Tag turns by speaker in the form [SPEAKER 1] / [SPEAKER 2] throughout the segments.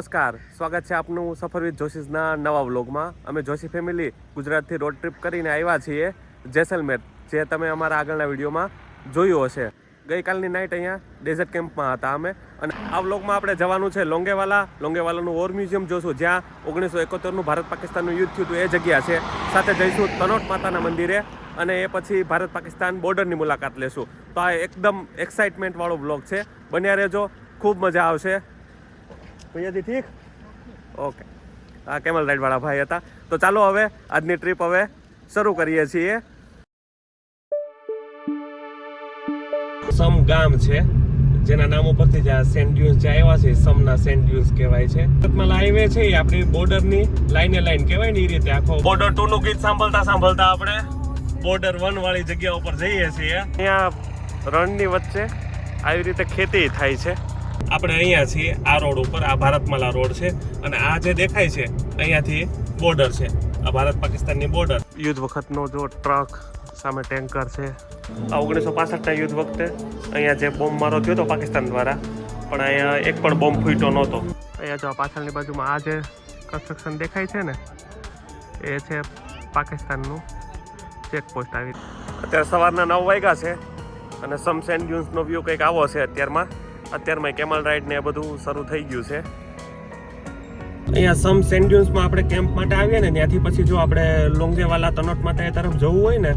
[SPEAKER 1] નમસ્કાર. સ્વાગત છે આપનું સફર વિથ જોશીસના નવા વ્લોગમાં. અમે જોશી ફેમિલી ગુજરાતથી રોડ ટ્રીપ કરીને આવ્યા છીએ જેસલમેર, જે તમે અમારા આગળના વિડીયોમાં જોયું હશે. ગઈકાલની નાઇટ અહીંયા ડેઝર્ટ કેમ્પમાં હતા અમે અને આ વ્લોગમાં આપણે જવાનું છે લોંગેવાલા. લોંગેવાલાનું વોર મ્યુઝિયમ જોશું, જ્યાં ઓગણીસો એકોતેરનું ભારત પાકિસ્તાનનું યુદ્ધ થયું હતું, એ જગ્યા છે. સાથે જઈશું તનોટ માતાના મંદિરે અને એ પછી ભારત પાકિસ્તાન બોર્ડરની મુલાકાત લેશું. તો આ એકદમ એક્સાઇટમેન્ટવાળો વ્લોગ છે. બન્યા રહેજો, ખૂબ મજા આવશે. અહીંયાથી ઠીક? ઓકે. આ કેમલ રાઈડવાળા ભાઈ હતા. તો ચાલો હવે આજની ટ્રીપ હવે શરૂ કરીએ છીએ. સમ ગામ છે, જેના નામ ઉપરથી જે સેન્ટ ડ્યુન્સ જે આવ્યા છે, સમના સેન્ટ ડ્યુન્સ કહેવાય છે. સુરતમાં હાઈવે છે એ આપણી બોર્ડરની લાઈને લાઈન કહેવાય ને એ રીતે આખો. બોર્ડર ટુ નું ગીત સાંભળતા સાંભળતા આપણે બોર્ડર વન વાળી જગ્યા ઉપર જઈએ છીએ. અહીંયા રણની વચ્ચે આવી રીતે ખેતી થાય છે. આપણે અહીંયા છીએ આ રોડ ઉપર આ ભારતમાલા રોડ છે અને આ જે દેખાય છે અહીંયાથી બોર્ડર છે આ ભારત પાકિસ્તાનની બોર્ડર યુદ્ધ વખતનો જો ટ્રક સામે ટેન્કર છે. આ ઓગણીસો પાસઠના યુદ્ધ વખતે અહીંયા જે બોમ્બ મારો થયો હતો પાકિસ્તાન દ્વારા પણ અહીંયા એક પણ બોમ્બ ફૂટ્યો નહોતો. અહીંયા જો આ પાછળની બાજુમાં આ જે કન્સ્ટ્રક્શન દેખાય છે ને એ છે પાકિસ્તાનનું ચેકપોસ્ટ આવી. અત્યારે સવારના નવ વાગ્યા છે અને સમસેન ડ્યુન્સનો વ્યૂ કંઈક આવો છે અત્યારમાં. અત્યારમાં કેમલ રાઈડ ને બધું શરૂ થઈ ગયું છે. અહીંયા સમ સેન્ડ્યુન્સમાં આપણે કેમ્પ માટે આવીએ ને, ત્યાંથી પછી જો આપણે લોંગેવાલા તનોટ માતા તરફ જવું હોય ને,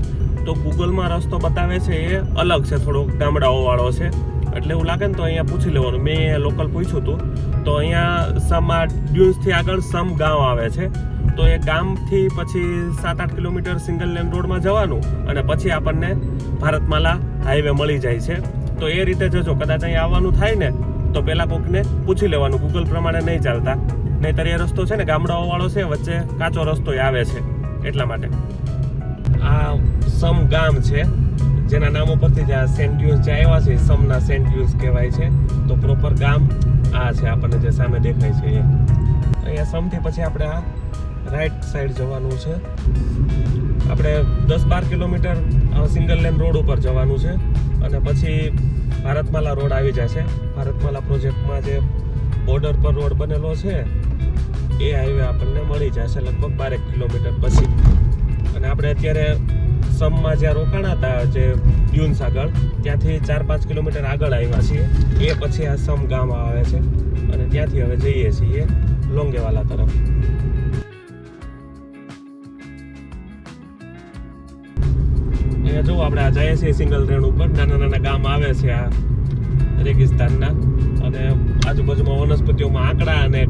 [SPEAKER 1] તો ગૂગલમાં રસ્તો બતાવે છે એ અલગ છે થોડો ગામડાઓવાળો છે. એટલે એવું લાગે ને તો અહીંયા પૂછી લેવાનું. મેં લોકલ પૂછ્યું હતું. તો અહીંયા સમ આ ડ્યુન્સથી આગળ સમ ગામ આવે છે. તો એ ગામથી પછી સાત આઠ કિલોમીટર સિંગલ લેન રોડમાં જવાનું અને પછી આપણને ભારતમાલા હાઈવે મળી જાય છે. તો એ રીતે જજો કદાચ અહીં આવવાનું થાય ને, તો પહેલાં કોકને પૂછી લેવાનું. ગૂગલ પ્રમાણે નહીં ચાલતા. નહીંતર એ રસ્તો છે ને ગામડાઓ વાળો છે, વચ્ચે કાચો રસ્તો આવે છે, એટલા માટે. આ સમ ગામ છે, જેના નામ ઉપરથી જે આ સેન્ટ ડ્યુન્સ જે આવ્યા છે સમના સેન્ટ ડ્યુન્સ કહેવાય છે. તો પ્રોપર ગામ આ છે, આપણને જે સામે દેખાય છે એ. અહીંયા સમથી પછી આપણે આ રાઈટ સાઈડ જવાનું છે. આપણે દસ બાર કિલોમીટર સિંગલ લેન રોડ ઉપર જવાનું છે. અને પછી ભારતમાલા રોડ આવી જશે. ભારતમાલા પ્રોજેક્ટમાં જે બોર્ડર પર રોડ બનેલો છે, એ હાઈવે આપણને મળી જશે લગભગ બારેક કિલોમીટર પછી. અને આપણે અત્યારે સમમાં જ્યાં રોકાણા હતા, જે ડ્યુન્સ આગળ ત્યાંથી ચાર પાંચ કિલોમીટર આગળ આવ્યા છીએ. એ પછી આ સમ ગામ આવે છે. અને ત્યાંથી હવે જઈએ છીએ લોંગેવાલા તરફ. અહીંયા જો આપણે આ જઈએ છીએ સિંગલ ટ્રેન ઉપર. નાના નાના ગામ આવે છે આ રેગિસ્તાનના. અને આજુબાજુમાં વનસ્પતિઓમાં આંકડા અને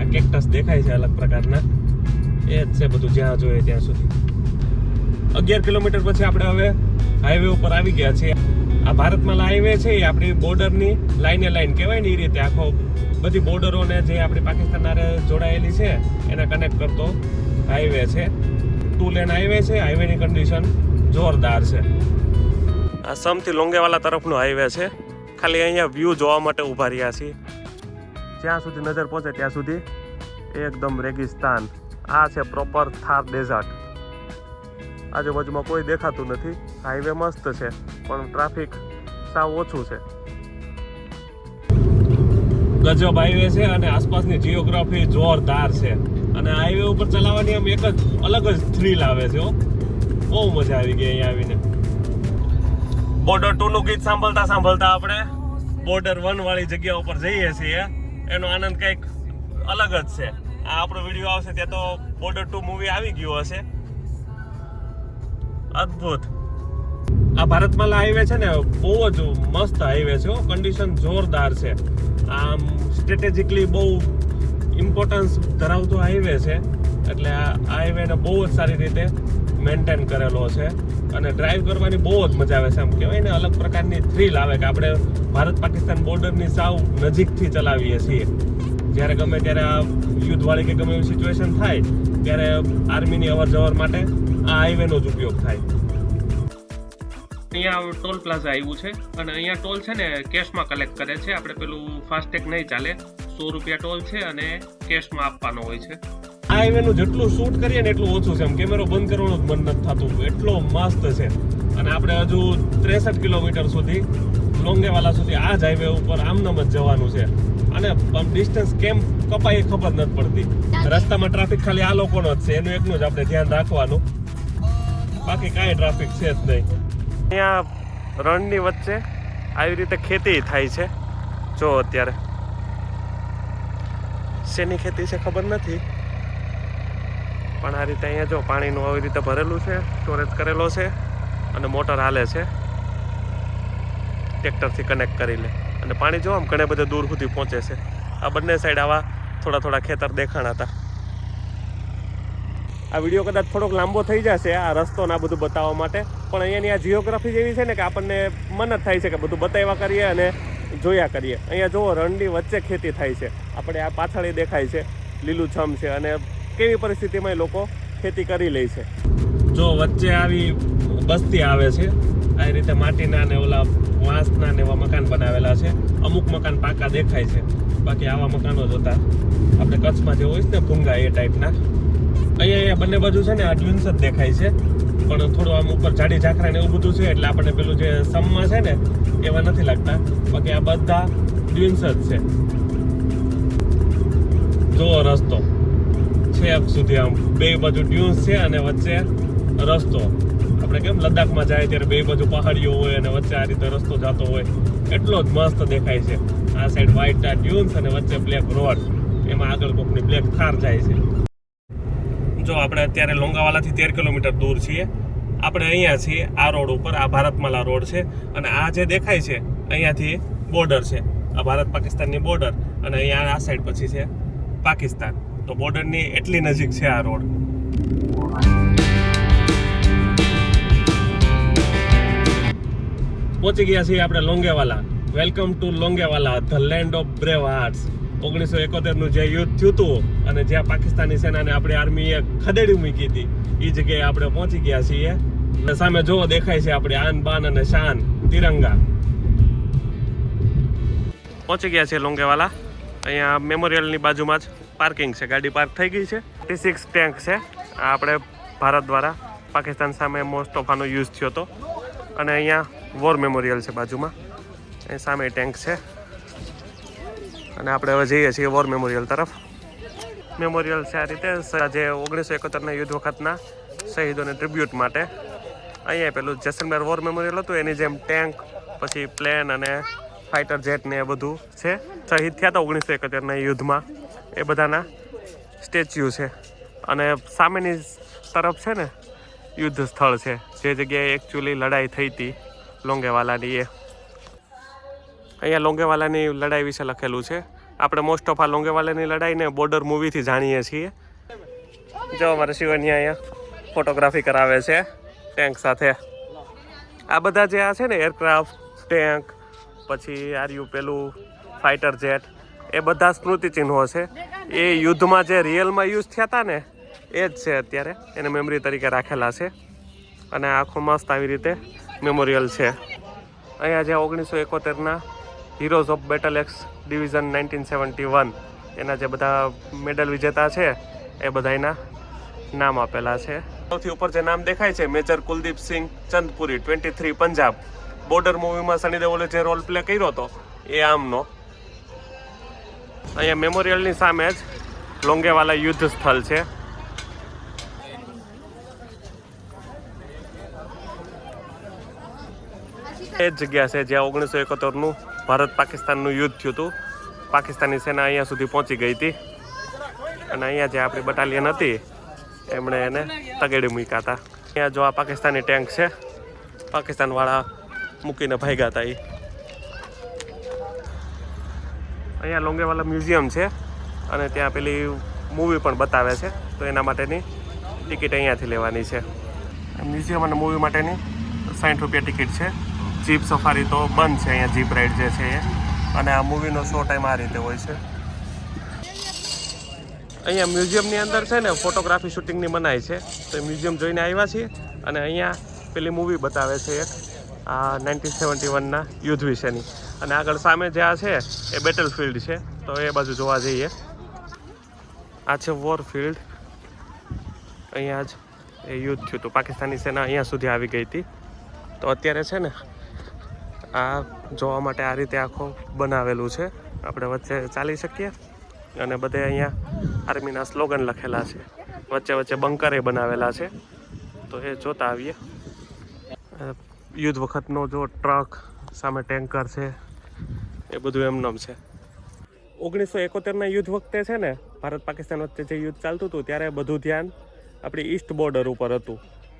[SPEAKER 1] આ કેક્ટસ દેખાય છે અલગ પ્રકારના. એ જ છે બધું જ્યાં જોઈએ ત્યાં સુધી. અગિયાર કિલોમીટર પછી આપણે હવે હાઈવે ઉપર આવી ગયા છીએ. આ ભારતમાં હાઈવે છે એ આપણી બોર્ડરની લાઈને લાઈન કહેવાય ને એ રીતે આખો બધી બોર્ડરોને જે આપણી પાકિસ્તાન હારે જોડાયેલી છે, એને કનેક્ટ કરતો હાઈવે છે. ટુ લેન હાઈવે છે હાઈવેની કન્ડિશન જોરદાર છે. આ સમથી લોંગેવાલા તરફનો હાઈવે છે. ખાલી અહીંયા વ્યૂ જોવા માટે ઊભા રહ્યા છીએ. જ્યાં સુધી નજર પહોંચે ત્યાં સુધી એકદમ રેગિસ્તાન. આ છે પ્રોપર થાર ડેઝર્ટ આજુબાજુમાં કોઈ દેખાતું નથી. હાઈવે મસ્ત છે પણ ટ્રાફિક સાવ ઓછું છે. ગજબ હાઈવે છે અને આસપાસની જીઓગ્રાફી જોરદાર છે. અને હાઈવે ઉપર ચલાવવાની આમ એક જ અલગ જ થ્રીલ આવે છે બહુ મજા આવી ગઈ અહીંયા આવીને. બોર્ડર ટુ નું ગીત સાંભળતા સાંભળતા આપણે બોર્ડર વન વાળી જગ્યા ઉપર જઈએ છીએ. એનો આનંદ કંઈક અલગ જ છે. આ આપણો વીડિયો આવશે ત્યાં તો બોર્ડર ટુ મૂવી આવી ગયું હશે. અદ્ભુત. આ ભારતમાલા હાઈવે છે ને, બહુ જ મસ્ત હાઈવે છે કન્ડિશન જોરદાર છે. આમ સ્ટ્રેટેજિકલી બહુ ઇમ્પોર્ટન્સ ધરાવતો હાઈવે છે. એટલે આ હાઈવેને બહુ જ સારી રીતે મેન્ટેન કરેલો છે. અને ડ્રાઈવ કરવાની બહુ જ મજા આવે છે, આમ કહેવાય ને, અલગ પ્રકારની થ્રીલ આવે કે આપણે ભારત પાકિસ્તાન બોર્ડરની સાવ નજીકથી ચલાવીએ છીએ. જ્યારે ગમે ત્યારે આ યુદ્ધવાળી કે ગમે એવી સિચ્યુએશન થાય, ત્યારે આર્મીની અવર જવર માટે આ હાઈવેનો જ ઉપયોગ થાય. અહીંયા ટોલ પ્લાઝા આવ્યું છે અને અહીંયા ટોલ છે ને કેશમાં કલેક્ટ કરે છે. આપણે પેલું ફાસ્ટેગ નહીં ચાલે. સો રૂપિયા ટોલ છે અને કેશમાં આપવાનો હોય છે. આ જેટલું શૂટ કરીએ ને એટલું ઓછું છે. એમ કેમેરો બંધ કરવાનું જ મન નથી થતું. એટલો મસ્ત છે. અને આપણે હજુ ત્રેસઠ કિલોમીટર સુધી, લોંગેવાલા સુધી આ જ હાઈવે ઉપર આમનામ જ જવાનું છે. અને ડિસ્ટન્સ કેમ કપાય એ ખબર નથી પડતી. રસ્તામાં ટ્રાફિક ખાલી આ લોકોનો જ છે. એનું એકનું જ આપણે ધ્યાન રાખવાનું. બાકી કાંઈ ટ્રાફિક છે જ નહીં. અહીંયા રણની વચ્ચે આવી રીતે ખેતી થાય છે. જો અત્યારે શેની ખેતી છે ખબર નથી. પણ આ રીતે અહીંયા જો પાણીનું આવી રીતે ભરેલું છે સ્ટોરેજ કરેલો છે અને મોટર હાલે છે. ટ્રેક્ટરથી કનેક્ટ કરી લે. અને પાણી જો આમ ઘણે બધે દૂર સુધી પહોંચે છે. આ બંને સાઈડ આવા થોડા થોડા ખેતર દેખાણા હતા આ વીડિયો કદાચ થોડોક લાંબો થઈ જશે, આ રસ્તો ને આ બધું બતાવવા માટે. પણ અહીંયાની આ જીઓગ્રાફી જેવી છે ને કે આપણને મન જ થાય છે કે બધું બતાવ્યા કરીએ અને જોયા કરીએ. અહીંયા જુઓ, રણની વચ્ચે ખેતી થાય છે. આપણે આ પાછળ દેખાય છે. લીલુંછમ છે અને કેવી પરિસ્થિતિમાં એ લોકો ખેતી કરી લે છે? જો વચ્ચે આવી બસ્તી આવે છે, આ રીતે માટીના ને ઓલા વાંસના ને એવા મકાન બનાવેલા છે. અમુક મકાન પાકા દેખાય છે, બાકી આવા મકાનો જોતા આપણે કચ્છમાં જે હોય છે ને ભૂંગા એ ટાઈપના. અહીંયા અહીંયા બંને બાજુ છે ને આ ડ્યુન્સ જ દેખાય છે, પણ થોડું આમ ઉપર જાડી ઝાખરા ને એવું બધું છે, એટલે આપણને પેલું જે સમમાં છે ને, એવા નથી લાગતા. બાકી આ બધા ડ્યુન્સ જ છે. જુઓ રસ્તો. છેક સુધી આમ બે બાજુ ડ્યુન્સ છે અને વચ્ચે રસ્તો. આપણે કેમ લદ્દાખમાં જાય ત્યારે બે બાજુ પહાડીઓ હોય અને વચ્ચે આ રીતે રસ્તો જતો હોય, એટલો જ મસ્ત દેખાય છે. આ સાઈડ વ્હાઈટ આ ડ્યુન્સ અને વચ્ચે બ્લેક રોડ એમાં આગળ કોકની બ્લેક થાર જાય છે. જો આપણે અત્યારે લોંગાવાલાથી તેર કિલોમીટર દૂર છીએ, આપણે અહીંયા છીએ, આ રોડ ઉપર, આ ભારતમાલા રોડ છે અને આ જે દેખાય છે, અહીંયાથી બોર્ડર છે. આ ભારત પાકિસ્તાનની બોર્ડર અને અહીંયા આ સાઈડ પછી છે પાકિસ્તાન. તો બોર્ડરની એટલી નજીક છે આ રોડ. પહોંચી ગયા છીએ આપણે Longewala. Welcome to Longewala the land of brave hearts ઓગણીસો એકોતેરનું જે યુદ્ધ થયું હતું અને જ્યાં પાકિસ્તાની સેનાને આપણી આર્મીએ ખદેડી મૂકી હતી એ જગ્યાએ આપણે પહોંચી ગયા છીએ. અને સામે જોવો દેખાય છે આપણે આન બાન અને શાન તિરંગા. પહોંચી ગયા છે લોંગેવાલા. અહીંયા મેમોરિયલની બાજુમાં જ. પાર્કિંગ છે. ગાડી પાર્ક થઈ ગઈ છે. ટી સિક્સ ટેન્ક છે. આ આપણે ભારત દ્વારા પાકિસ્તાન સામે મોસ્ટ ઓફ આનો યુઝ થયો હતો. અને અહીંયા વોર મેમોરિયલ છે બાજુમાં. એ સામે ટેન્ક છે. અને આપણે હવે જઈએ છીએ વોર મેમોરિયલ તરફ. મેમોરિયલ છે આ રીતે. જે ઓગણીસો એકોતેરના યુદ્ધ વખતના શહીદોને ટ્રિબ્યુટ માટે. અહીંયા પેલું જેસલમેર વોર મેમોરિયલ હતું. એની જેમ ટેન્ક પછી પ્લેન અને ફાઇટર જેટ ને એ બધું છે. શહીદ થયા હતા ઓગણીસો એકોતેરના યુદ્ધમાં. એ બધાના સ્ટેચ્યુ છે. અને સામેની તરફ છે ને, યુદ્ધ સ્થળ છે. જે જગ્યાએ એકચ્યુઅલી લડાઈ થઈ હતી લોંગેવાલાની એ. અહીંયા લોંગેવાલાની લડાઈ વિશે લખેલું છે. આપણે મોસ્ટ ઓફ આ લોંગેવાલાની લડાઈને બોર્ડર મૂવીથી જાણીએ છીએ. જો અમારે શિવની અહીંયા ફોટોગ્રાફી કરાવે છે ટેન્ક સાથે. આ બધા જે આ છે ને એરક્રાફ્ટ ટેન્ક પછી આર્યુ પેલું ફાઇટર જેટ એ બધા સ્મૃતિ ચિહ્નો છે. એ યુદ્ધમાં જે રિયલમાં યુઝ થયા હતા ને, એ જ છે અત્યારે. એને મેમરી તરીકે રાખેલા છે. અને આખું મસ્ત આવી રીતે મેમોરિયલ છે. અહીંયા જે ઓગણીસો એકોતેરના heroes of battle axe division nineteen seventy one એના જે બધા મેડલ વિજેતા છે, એ બધાના નામ આપેલા છે. સૌથી ઉપર જે નામ દેખાય છે, major Kuldeep Singh Chandpuri twenty three Punjab border મૂવીમાં સની દેઓલે જે રોલ પ્લે કર્યો હતો, એ આમનો. અહીંયા મેમોરિયલની સામે જ લોંગેવાલા યુદ્ધ સ્થળ છે. એ જ જગ્યા છે જ્યાં ઓગણીસો એકોતેરનું ભારત પાકિસ્તાનનું યુદ્ધ થયું હતું. પાકિસ્તાની સેના અહીંયા સુધી પહોંચી ગઈ હતી. અને અહીંયા જે આપણી બટાલિયન હતી, એમણે એને તગેડી મૂક્યા હતા. અહીંયા જો આ પાકિસ્તાની ટેન્ક છે, પાકિસ્તાનવાળા મૂકીને ભાગ્યા હતા એ અહીંયા લોંગેવાલા મ્યુઝિયમ છે અને ત્યાં પેલી મૂવી પણ બતાવે છે. તો એના માટેની ટિકિટ અહીંયાથી લેવાની છે. મ્યુઝિયમ અને મૂવી માટેની સાઠ રૂપિયા ટિકિટ છે. જીપ સફારી તો બંધ છે અહીંયા જીપ રાઈડ જે છે એ. અને આ મૂવીનો શો ટાઈમ આ રીતે હોય છે. અહીંયા મ્યુઝિયમની અંદર છે ને ફોટોગ્રાફી શૂટિંગની મનાય છે. તો મ્યુઝિયમ જોઈને આવ્યા છીએ અને અહીંયા પેલી મૂવી બતાવે છે એક. આ નાઇન્ટીન સેવન્ટી વનના યુદ્ધ વિશેની. અને આગળ સામે જે આ છે, એ બેટલ ફિલ્ડ છે. તો એ બાજુ જોવા જઈએ. આ છે વોર ફિલ્ડ અહીંયા જ એ યુદ્ધ થયું હતું. પાકિસ્તાની સેના અહીંયા સુધી આવી ગઈ હતી. તો અત્યારે છે ને, આ જોવા માટે આ રીતે આખો બનાવેલું છે. આપણે વચ્ચે ચાલી શકીએ અને બધે અહીંયા આર્મીના સ્લોગન લખેલા છે. વચ્ચે વચ્ચે બંકરે બનાવેલા છે. તો એ જોતા આવીએ. યુદ્ધ વખતનો જો ટ્રક, સામે ટેન્કર છે. એ બધું એમનામ છે. ઓગણીસો એકોતેરના યુદ્ધ વખતે છે ને, ભારત પાકિસ્તાન વચ્ચે જે યુદ્ધ ચાલતું હતું, ત્યારે બધું ધ્યાન આપણી ઈસ્ટ બોર્ડર ઉપર હતું.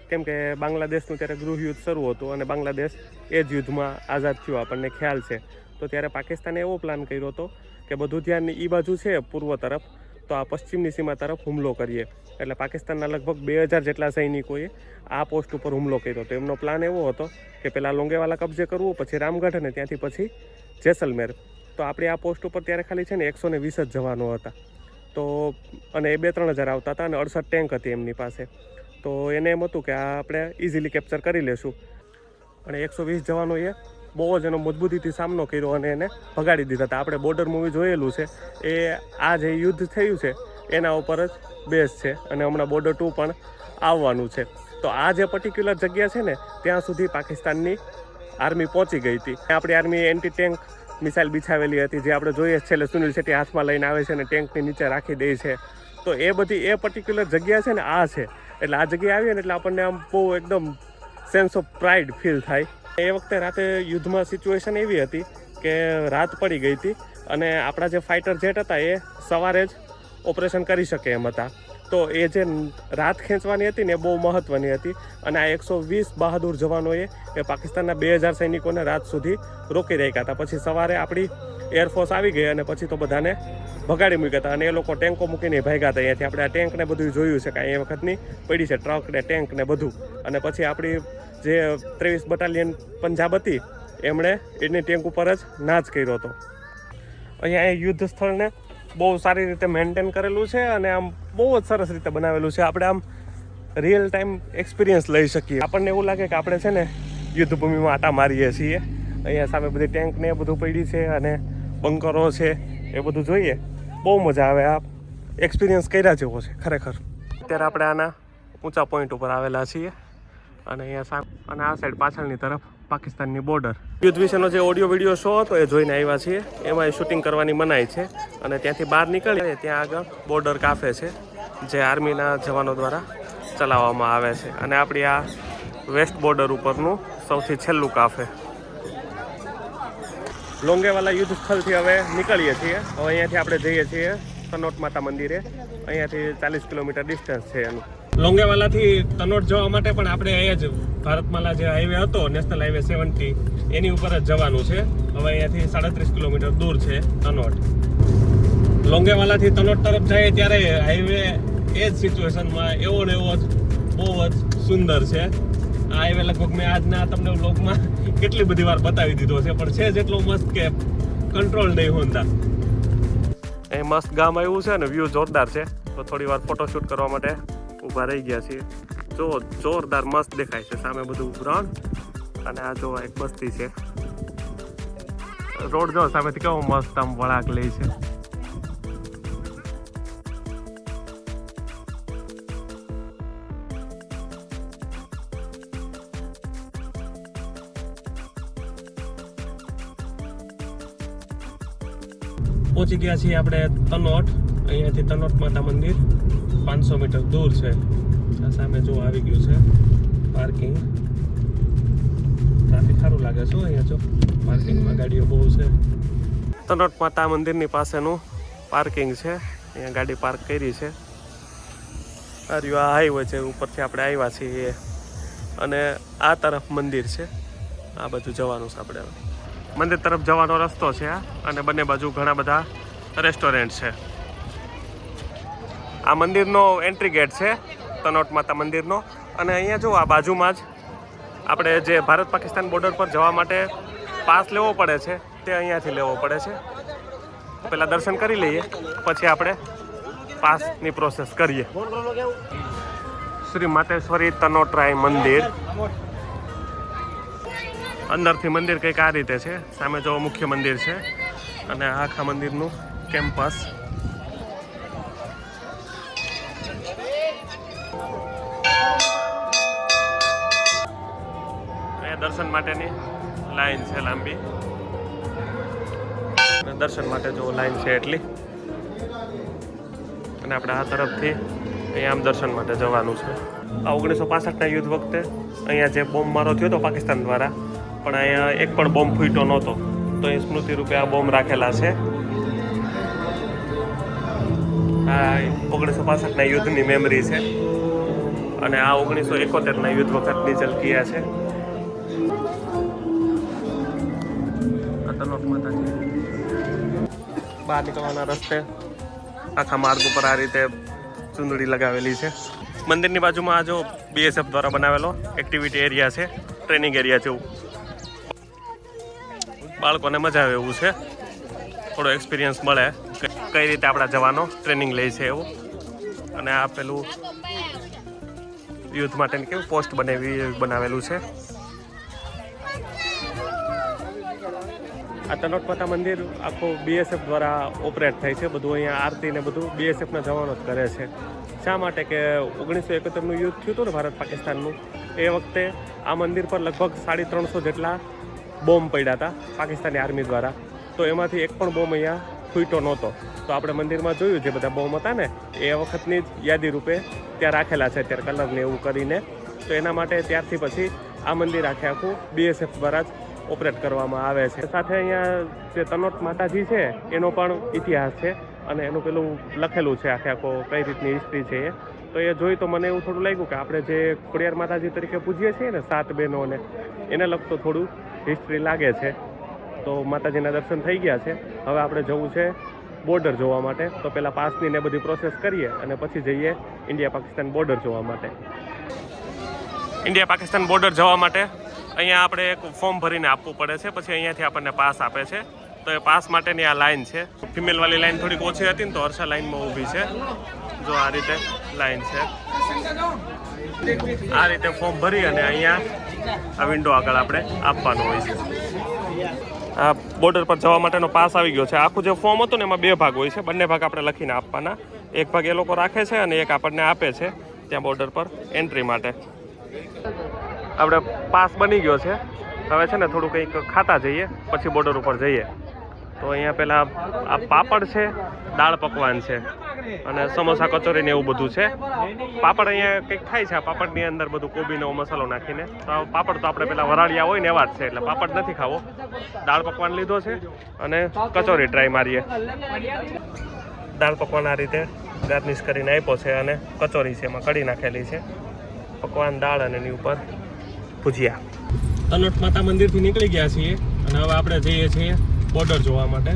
[SPEAKER 1] કેમ કે બાંગ્લાદેશનું ત્યારે ગૃહ યુદ્ધ શરૂ હતું અને બાંગ્લાદેશ એ જ યુદ્ધમાં આઝાદ થયું, આપણને ખ્યાલ છે. તો ત્યારે પાકિસ્તાને એવો પ્લાન કર્યો હતો કે બધું ધ્યાન એ બાજુ છે, પૂર્વ તરફ, તો આ પશ્ચિમની સીમા તરફ હુમલો કરીએ. એટલે પાકિસ્તાનના લગભગ બે હજાર જેટલા સૈનિકોએ આ પોસ્ટ ઉપર હુમલો કર્યો તો એમનો પ્લાન એવો હતો કે પહેલાં લોંગેવાલા કબજે કરવું, પછી રામગઢ અને ત્યાંથી પછી જેસલમેર. તો આપણી આ પોસ્ટ ઉપર ત્યારે ખાલી છે ને એકસો ને વીસ જ જવાનો હતા. તો અને એ બે ત્રણ હજાર આવતા હતા અને અડસઠ ટેન્ક હતી એમની પાસે. તો એને એમ હતું કે આ આપણે ઇઝીલી કેપ્ચર કરી લેશું. અને એકસો વીસ જવાનોએ બહુ જ એનો મજબૂતીથી સામનો કર્યો અને એને ભગાડી દીધા હતા. આપણે બોર્ડર મૂવી જોયેલું છે. એ આ જે યુદ્ધ થયું છે, એના ઉપર જ બેઝ છે અને હમણાં બોર્ડર ટુ પણ આવવાનું છે. તો આ જે પર્ટિક્યુલર જગ્યા છે ને, ત્યાં સુધી પાકિસ્તાનની આર્મી પહોંચી ગઈ હતી. આપણી આર્મી એન્ટી ટેન્ક મિસાઇલ બિછાવેલી હતી, જે આપણે જોઈએ છેલ્લે સુનિલ શેટ્ટી હાથમાં લઈને આવે છે અને ટેન્કની નીચે રાખી દે છે. તો એ બધી એ પર્ટિક્યુલર જગ્યા છે ને આ છે. એટલે આ જગ્યાએ આવીએ ને એટલે આપણને આમ બહુ એકદમ સેન્સ ઓફ પ્રાઇડ ફીલ થાય. એ વખતે રાતે યુદ્ધમાં સિચ્યુએશન એવી હતી કે રાત પડી ગઈ હતી અને આપણા જે ફાઇટર જેટ હતા એ સવારે જ ઓપરેશન કરી શકે એમ હતા. તો એ જે રાત ખેંચવાની હતી ને એ બહુ મહત્ત્વની હતી. અને આ એકસો વીસ બહાદુર જવાનોએ એ પાકિસ્તાનના બે હજાર સૈનિકોને રાત સુધી રોકી રાખ્યા હતા. પછી સવારે આપણી એરફોર્સ આવી ગઈ અને પછી તો બધાને ભગાડી મૂક્યા હતા. અને એ લોકો ટેન્કો મૂકીને ભાગ્યા હતા. અહીંયાથી આપણે આ ટેન્કને બધું જોયું છે કે એ વખતની પડી છે ટ્રક ને ટેન્ક ને બધું. અને પછી આપણી જે ત્રેવીસ બટાલિયન પંજાબ હતી, એમણે એની ટેન્ક ઉપર જ નાચ કર્યો હતો. અહીંયા એ યુદ્ધ સ્થળને બહુ સારી રીતે મેન્ટેન કરેલું છે અને આમ બહુ જ સરસ રીતે બનાવેલું છે. આપણે આમ રિયલ ટાઈમ એક્સપિરિયન્સ લઈ શકીએ. આપણને એવું લાગે કે આપણે છે ને યુદ્ધભૂમિમાં આટા મારીએ છીએ. અહીંયા સામે બધી ટેન્ક ને એ બધું પડી છે અને બંકરો છે એ બધું જોઈએ. બહુ મજા આવે આ એક્સપિરિયન્સ કર્યા જેવો છે ખરેખર. અત્યારે આપણે આના ઊંચા પોઈન્ટ ઉપર આવેલા છીએ અને અહીંયા સામે અને આ સાઈડ પાછળની તરફ પાકિસ્તાનની બોર્ડર. યુદ્ધ વિશેનો જે ઓડિયો વીડિયો શો હતો એ જોઈને આવ્યા છીએ. એમાં શૂટિંગ કરવાની મનાઈ છે અને ત્યાંથી બહાર નીકળીએ ત્યાં આગળ બોર્ડર કાફે છે, જે આર્મીના જવાનો દ્વારા ચલાવવામાં આવે છે. અને આપણી આ વેસ્ટ બોર્ડર ઉપરનું સૌથી છેલ્લું કાફે. લોંગેવાલા યુદ્ધ સ્થળથી હવે નીકળીએ છીએ. હવે અહીંયાથી આપણે જઈએ છીએ સનોટ માતા મંદિરે. અહીંયાથી ચાલીસ કિલોમીટર ડિસ્ટન્સ છે એનું. લોંગેવાલાથી તનોટ જવા માટે પણ આપણે અહીંયા જ ભારતમાલા જે હાઈવે હતો નેશનલ હાઈવે સેવન્ટી એની ઉપર જ જવાનું છે. હવે અહીંયાથી સાડત્રીસ કિલોમીટર દૂર છે તનોટ. લોંગેવાલાથી તનોટ તરફ જાય ત્યારે હાઈવે એ જ સિચ્યુએશનમાં એવો ને એવો જ, બહુ જ સુંદર છે. આ હાઈવે લગભગ મેં આજના તમને બ્લોગમાં કેટલી બધી વાર બતાવી દીધો છે, પણ છે જેટલો મસ્ત કે કંટ્રોલ નહીં હોતા એ મસ્ત ગામ આવ્યું છે અને વ્યૂ જોરદાર છે. તો થોડી વાર ફોટોશૂટ કરવા માટે. ઊભા રહી ગયા છીએ. જો, જોરદાર મસ્ત દેખાય છે સામે બધું રણ. અને આ જો એક બસ્તી છે. રોડ જો સામેથી કેવો મસ્ત આમ વળાક લે છે. પહોંચી ગયા છીએ આપણે તનોટ અહીંયાથી તનોટ માતા મંદિર. પાંચસો મીટર દૂર છે. આ સામે જો આવી ગયું છે પાર્કિંગ ટ્રાફિક સારું લાગે છે અહીંયા જો. પાર્કિંગમાં ગાડીઓ બહુ છે. તનોટ માતા મંદિરની પાસેનું પાર્કિંગ છે. અહીંયા ગાડી પાર્ક કરી છે. અરે આ હાઈવે છે, ઉપરથી આપણે આવ્યા છીએ. અને આ તરફ મંદિર છે. આ બાજુ જવાનું છે આપણે મંદિર તરફ જવાનો રસ્તો છે અને બંને બાજુ ઘણા બધા રેસ્ટોરન્ટ છે. આ મંદિરનો એન્ટ્રી ગેટ છે, તનોટ માતા મંદિરનો. અને અહીંયા જો આ બાજુમાં જ આપણે જે ભારત પાકિસ્તાન બોર્ડર પર જવા માટે પાસ લેવો પડે છે, તે અહીંયાથી લેવો પડે છે. પહેલાં દર્શન કરી લઈએ, પછી આપણે પાસની પ્રોસેસ કરીએ. શ્રી માતેશ્વરી તનોટરાય મંદિર. અંદરથી મંદિર કંઈક આ રીતે છે, સામે જો મુખ્ય મંદિર છે, અને આખા મંદિરનું કેમ્પસ દર્શન માટેની લાઈન છે લાંબી. અને દર્શન માટે જો લાઈન છે એટલી. અને આપણે આ તરફથી અહીંયા આમ દર્શન માટે જવાનું છે. આ ઓગણીસો પાસઠના યુદ્ધ વખતે અહીંયા જે બોમ્બ મારો થયો હતો પાકિસ્તાન દ્વારા, પણ અહીંયા એક પણ બોમ્બ ફૂટ્યો નહોતો. તો એ સ્મૃતિ રૂપે આ બોમ્બ રાખેલા છે. આ ઓગણીસો પાસઠના યુદ્ધની મેમરી છે. અને આ ઓગણીસો એકોતેરના યુદ્ધ વખતની જલકિયા છે. માતાજી બહાર નીકળવાના રસ્તે આખા માર્ગ ઉપર આ રીતે ચુંદડી લગાવેલી છે. મંદિરની બાજુમાં આ જો બીએસએફ દ્વારા બનાવેલો એક્ટિવિટી એરિયા છે ટ્રેનિંગ એરિયા જેવું. બાળકોને મજા આવે એવું છે. થોડો એક્સપિરિયન્સ મળે. કઈ રીતે આપણા જવાનો ટ્રેનિંગ લે છે એવું. અને આ પેલું યુથ માટેની કેવું પોસ્ટ બનાવી, બનાવેલું છે. આ તનોટ મંદિર આખું બીએસએફ દ્વારા ઓપરેટ થાય છે. બધું અહીંયા આરતી ને બધું બીએસએફના જવાનો જ કરે છે. શા માટે કે ઓગણીસો એકોતેરનું યુદ્ધ થયું હતું ને ભારત પાકિસ્તાનનું એ વખતે આ મંદિર પર લગભગ સાડી ત્રણસો જેટલા બોમ્બ પડ્યા હતા પાકિસ્તાની આર્મી દ્વારા. તો એમાંથી એક પણ બોમ્બ અહીંયા ફૂટ્યો નહોતો. તો આપણે મંદિરમાં જોયું જે બધા બોમ્બ હતા ને, એ વખતની જ યાદી રૂપે ત્યાં રાખેલા છે અત્યારે કલરને એવું કરીને. તો એના માટે ત્યારથી પછી આ મંદિર આખે આખું બીએસએફ દ્વારા જ ઓપરેટ કરવામાં આવે છે. સાથે અહીંયા જે તનોટ માતાજી છે, એનો પણ ઇતિહાસ છે અને એનું પેલું લખેલું છે આખે આખો કઈ રીતની હિસ્ટ્રી છે એ. તો એ જોઈ તો મને એવું થોડું લાગ્યું કે આપણે જે ખોડિયાર માતાજી તરીકે પૂજીએ છીએ ને સાત બહેનોને, એને લગતું થોડું હિસ્ટ્રી લાગે છે. તો માતાજીના દર્શન થઈ ગયા છે. હવે આપણે જવું છે બોર્ડર જોવા માટે. તો પહેલાં પાસની ને બધી પ્રોસેસ કરીએ અને પછી જઈએ ઇન્ડિયા પાકિસ્તાન બોર્ડર જોવા માટે. ઇન્ડિયા પાકિસ્તાન બોર્ડર જવા માટે અહીંયા આપણે એક ફોર્મ ભરીને આપવું પડે છે. પછી અહીંયાથી આપણને પાસ આપે છે. તો એ પાસ માટેની આ લાઈન છે. ફિમેલવાળી લાઈન થોડીક ઓછી હતી ને તો હર્ષા લાઈનમાં ઊભી છે. જો આ રીતે લાઈન છે. આ રીતે ફોર્મ ભરી અને અહીંયા આ વિન્ડો આગળ આપણે આપવાનું હોય છે. આ બોર્ડર પર જવા માટેનો પાસ આવી ગયો છે. આખું જે ફોર્મ હતું ને એમાં બે ભાગ હોય છે. બંને ભાગ આપણે લખીને આપવાના. એક ભાગ એ લોકો રાખે છે અને એક આપણને આપે છે ત્યાં બોર્ડર પર એન્ટ્રી માટે. આપણે પાસ બની ગયો છે. હવે છે ને થોડું કંઈક ખાતા જઈએ, પછી બોર્ડર ઉપર જઈએ. તો અહીંયા પહેલાં આ પાપડ છે, દાળ પકવાન છે અને સમોસા કચોરીને એવું બધું છે. પાપડ અહીંયા કંઈક થાય છે, આ પાપડની અંદર બધું કોબીનો મસાલો નાખીને. તો પાપડ તો આપણે પેલા વરાળિયા હોય ને એવા જ છે, એટલે પાપડ નથી ખાવો. દાળ પકવાન લીધો છે અને કચોરી ટ્રાય મારીએ. દાળ પકવાન આ રીતે ગાર્નિશ કરીને આપ્યો છે અને કચોરી છે એમાં કઢી નાખેલી છે. પકવાન, દાળ અને એની ઉપર ભુજિયા. તનોટ માતા મંદિરથી નીકળી ગયા છીએ અને હવે આપણે જઈએ છીએ બોર્ડર જોવા માટે.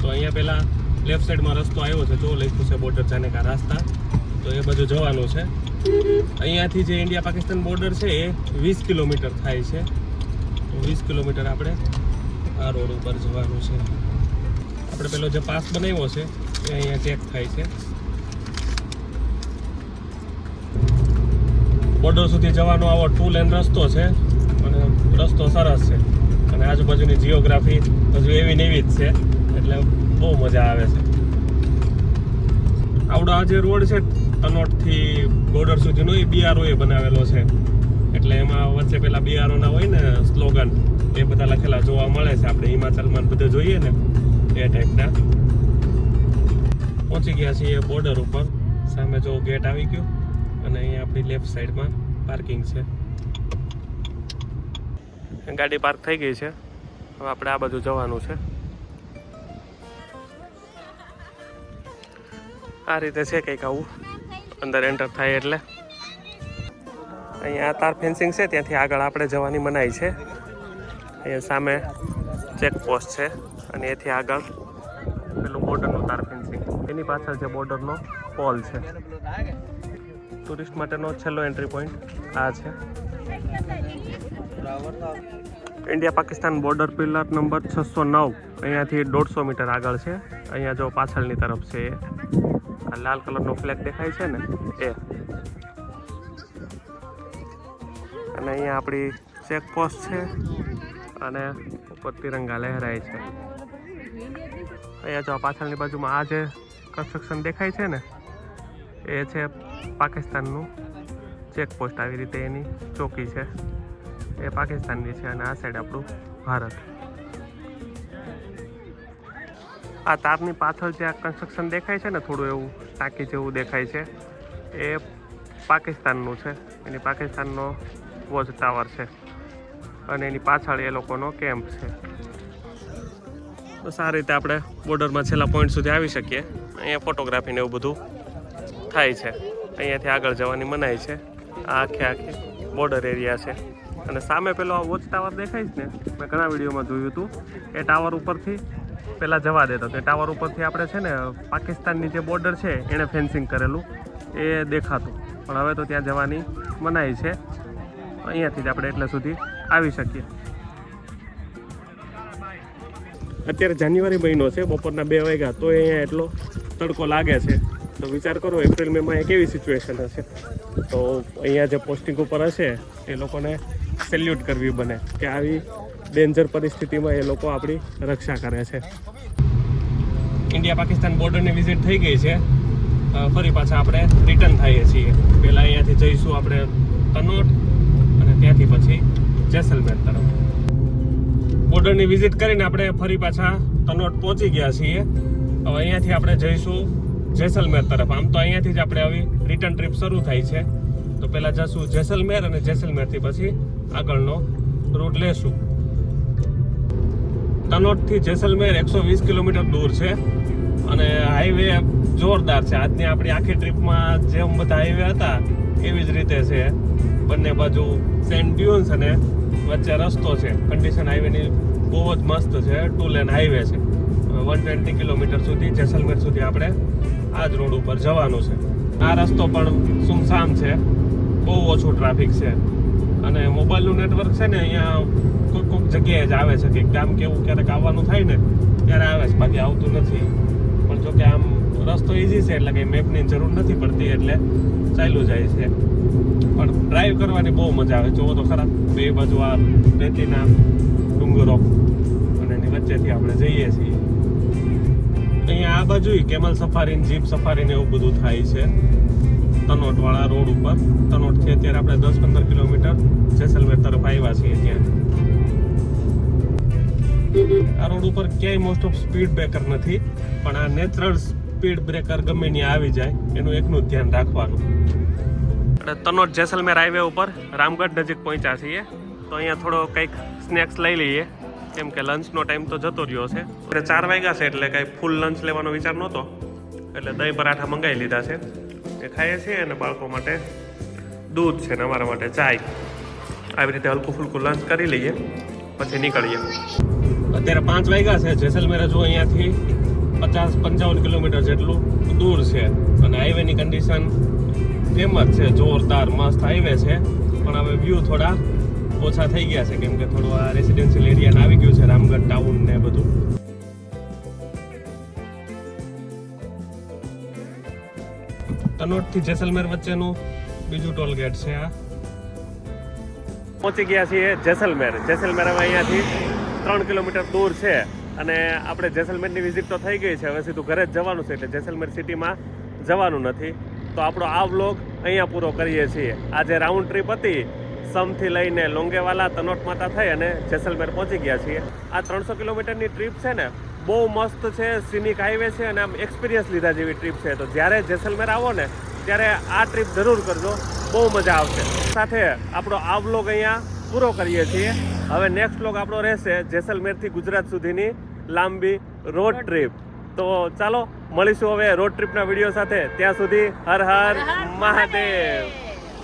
[SPEAKER 1] તો અહીંયા પહેલાં લેફ્ટ સાઈડમાં રસ્તો આવ્યો છે, જો લખ્યું છે બોર્ડર જાને કા રાસ્તા. તો એ બધું જવાનું છે. અહીંયાથી જે ઇન્ડિયા પાકિસ્તાન બોર્ડર છે, એ વીસ કિલોમીટર થાય છે. તો વીસ કિલોમીટર આપણે આ રોડ ઉપર જવાનું છે. આપણે પેલો જે પાસ બનાવ્યો છે, એ અહીંયા ચેક થાય છે. બોર્ડર સુધી જવાનો આવો ટુ લેન રસ્તો છે અને રસ્તો સરસ છે. અને આજુબાજુની જીઓગ્રાફી હજુ એવી ને એવી જ છે, એટલે બહુ મજા આવે છે. આવડો આ જે રોડ છે, તનોટથી બોર્ડર સુધીનો એ બીઆરઓ એ બનાવેલો છે. એટલે એમાં વચ્ચે પેલા BRO હોય ને સ્લોગન એ બધા લખેલા જોવા મળે છે. આપણે હિમાચલમાં બધે જોઈએ ને, એ ટાઈપના પહોંચી ગયા છીએ બોર્ડર ઉપર. સામે જો ગેટ આવી ગયો. અને અહીંયા આપણી લેફ્ટ સાઈડમાં પાર્કિંગ છે. ગાડી પાર્ક થઈ ગઈ છે. હવે આપણે આ બાજુ જવાનું છે. આ રીતે છે કંઈક આવું. અંદર એન્ટર થાય એટલે. અહીંયા તાર ફેન્સિંગ છે, ત્યાંથી આગળ આપણે જવાની મનાઈ છે. અહીંયા સામે ચેક પોસ્ટ છે અને એથી આગળ પેલું બોર્ડરનું તાર ફેન્સિંગ એની પાછળ જે બોર્ડરનો પોલ છે. ટુરિસ્ટ માટેનો છેલ્લો એન્ટ્રી પોઈન્ટ આ છે. India Pakistan border pillar number છસો નવ. અહીંયાથી દોઢસો મીટર આગળ છે. અહીંયા જો પાછળની તરફ છે આ લાલ કલરનો ફ્લેગ દેખાય છે ને? એ. અને અહીંયા આપણી ચેકપોસ્ટ છે. અને ઉપર તિરંગા લહેરાય છે. અહીંયા જો પાછળની બાજુમાં આ જે કન્સ્ટ્રક્શન દેખાય છે ને? એ છે પાકિસ્તાનનું ચેક પોસ્ટ આવી રીતે એની ચોકી છે. એ પાકિસ્તાનની છે અને આ સાઈડ આપણું ભારત. આ તારની પાછળ જે આ કન્સ્ટ્રક્શન દેખાય છે ને, થોડું એવું ટાંકી જેવું દેખાય છે, એ પાકિસ્તાનનું છે. એની પાકિસ્તાનનો વોચ ટાવર છે અને એની પાછળ એ લોકોનો કેમ્પ છે. તો સારી રીતે આપણે બોર્ડરમાં છેલ્લા પોઈન્ટ સુધી આવી શકીએ. અહીંયા ફોટોગ્રાફીને એવું બધું થાય છે. અહીંયાથી આગળ જવાની મનાઈ છે. આ આખે આખી બોર્ડર એરિયા છે. અને સામે પેલો આ વોચ ટાવર દેખાય છે ને? મેં ઘણા વિડીયોમાં જોયું હતું. એ ટાવર ઉપરથી પહેલાં જવા દેતો તે ટાવર ઉપરથી આપણે છે ને, પાકિસ્તાનની જે બોર્ડર છે એણે ફેન્સિંગ કરેલું. એ દેખાતું. પણ હવે તો ત્યાં જવાની મનાઈ છે. અહીંયાથી જ આપણે એટલે સુધી આવી શકીએ. અત્યારે જાન્યુઆરી મહિનો છે, બપોરના બે વાગ્યા, તો અહીંયા એટલો તડકો લાગે છે. તો વિચાર કરો એપ્રિલ મેમાં એ કેવી સિચ્યુએશન હશે? તો અહીંયા જે પોસ્ટિંગ ઉપર હશે, એ લોકોને સેલ્યુટ કરવી બને કે આવી ડેન્જર પરિસ્થિતિમાં એ લોકો આપણી રક્ષા કરે છે. ઇન્ડિયા પાકિસ્તાન બોર્ડરની વિઝિટ થઈ ગઈ છે. ફરી પાછા આપણે રિટર્ન થઈએ છીએ. પહેલાં અહીંયાથી જઈશું આપણે તનોટ અને ત્યાંથી પછી જેસલમેર તરફ. બોર્ડરની વિઝિટ કરીને આપણે ફરી પાછા તનોટ પહોંચી ગયા છીએ. હવે અહીંયાથી આપણે જઈશું જેસલમેર તરફ. આમ તો અહીંયાથી જ આપણે આવી રિટર્ન ટ્રીપ શરૂ થાય છે. તો પહેલાં જશું જેસલમેર અને જેસલમેરથી પછી આગળનો રૂટ લેશું. તનોટથી જેસલમેર એકસો વીસ કિલોમીટર દૂર છે અને હાઈવે જોરદાર છે. આજની આપણી આખી ટ્રીપમાં જેમ બધા હાઈવે હતા, એવી જ રીતે છે. બંને બાજુ સેન્ટ ડ્યુન્સ અને વચ્ચે રસ્તો છે. કન્ડિશન હાઈવેની બહુ જ મસ્ત છે. ટુ લેન હાઈવે છે. વન ટ્વેન્ટી કિલોમીટર સુધી જેસલમેર સુધી આપણે આ જ રોડ ઉપર જવાનું છે. આ રસ્તો પણ સુમસામ છે. બહુ ઓછું ટ્રાફિક છે. અને મોબાઈલનું નેટવર્ક છે ને અહીંયા કોઈક કોઈક જગ્યાએ જ આવે છે. કે ગામ કેવું ક્યારેક આવવાનું થાય ને, ત્યારે આવે છે. બાકી આવતું નથી. પણ જો કે આમ રસ્તો ઇઝી છે, એટલે કંઈ મેપની જરૂર નથી પડતી, એટલે ચાલ્યું જાય છે. પણ ડ્રાઈવ કરવાની બહુ મજા આવે. જોવો તો ખરા, બે બાજુ આ રેતીના ડુંગરો. અને એની વચ્ચેથી આપણે જઈએ છીએ. અહીંયા આ બાજુ કેમલ સફારી જીપ સફારી ને એવું બધું થાય છે. તનોટ વાળા રોડ ઉપર. તનોટથી અત્યારે આપણે દસ પંદર કિલોમીટર જેસલમેર તરફ આવ્યા છીએ ત્યાં. આ રોડ ઉપર ક્યાંય મોસ્ટ ઓફ સ્પીડ બ્રેકર નથી, પણ આ નેચરલ સ્પીડ બ્રેકર ગમે ત્યાં આવી જાય, એનું એકનું ધ્યાન રાખવાનું. તનોટ જેસલમેર હાઈવે ઉપર રામગઢ નજીક પહોંચ્યા છીએ. તો અહીંયા થોડો કંઈક સ્નેક્સ લઈ લઈએ. કેમ કે લંચનો ટાઈમ તો જતો રહ્યો છે એટલે ચાર વાગ્યા છે એટલે કાંઈ ફૂલ લંચ લેવાનો વિચાર નહોતો. એટલે દહીં પરાઠા મંગાવી લીધા છે. એ ખાઈએ છીએ અને બાળકો માટે દૂધ છે ને અમારા માટે ચાય. આવી રીતે હલકું ફૂલકું લંચ કરી લઈએ, પછી નીકળીએ. અત્યારે પાંચ વાગ્યા છે, જેસલમેર જો અહીંયાથી પચાસ પંચાવન કિલોમીટર જેટલું દૂર છે અને હાઈવેની કન્ડિશન જ છે, જોરદાર, મસ્ત હાઈવે છે. પણ હવે વ્યૂ થોડા ઓછા થઈ ગયા છે, કેમ કે થોડું આ રેસિડેન્શિયલ એરિયા આવી ગયું છે, રામગઢ ટાઉન ને બધું. તનોટથી જેસલમેર વચ્ચેનું બીજું ટોલ ગેટ છે આ. પહોંચી ગયા છીએ જેસલમેર. જેસલમેર અમે અહીંયાથી ત્રણ કિલોમીટર દૂર છે અને આપણે જેસલમેરની વિઝિટ તો થઈ ગઈ છે, હવે સીધું ઘરે જ જવાનું છે, એટલે જેસલમેર સિટીમાં જવાનું નથી. તો આપણો આ વ્લોગ અહીંયા પૂરો કરીએ છીએ. આજે રાઉન્ડ ટ્રીપ હતી સમથી લઈને લોંગેવાલા તનોટ માતા થઈ અને જેસલમેર પહોંચી ગયા છીએ. આ ત્રણસો કિલોમીટરની ટ્રીપ છે ને બહુ મસ્ત છે સિનિક હાઈવે છે અને આમ એક્સપિરિયન્સ લીધા જેવી ટ્રીપ છે. તો જ્યારે જેસલમેર આવો ને ત્યારે આ ટ્રીપ જરૂર કરજો બહુ મજા આવશે. સાથે આપણો આ વ્લોગ અહીંયા પૂરો કરીએ છીએ. હવે નેક્સ્ટ વ્લોગ આપણો રહેશે જેસલમેરથી ગુજરાત સુધીની લાંબી રોડ ટ્રીપ તો ચાલો મળીશું હવે રોડ ટ્રીપના વીડિયો સાથે. ત્યાં સુધી હર હર મહાદેવ.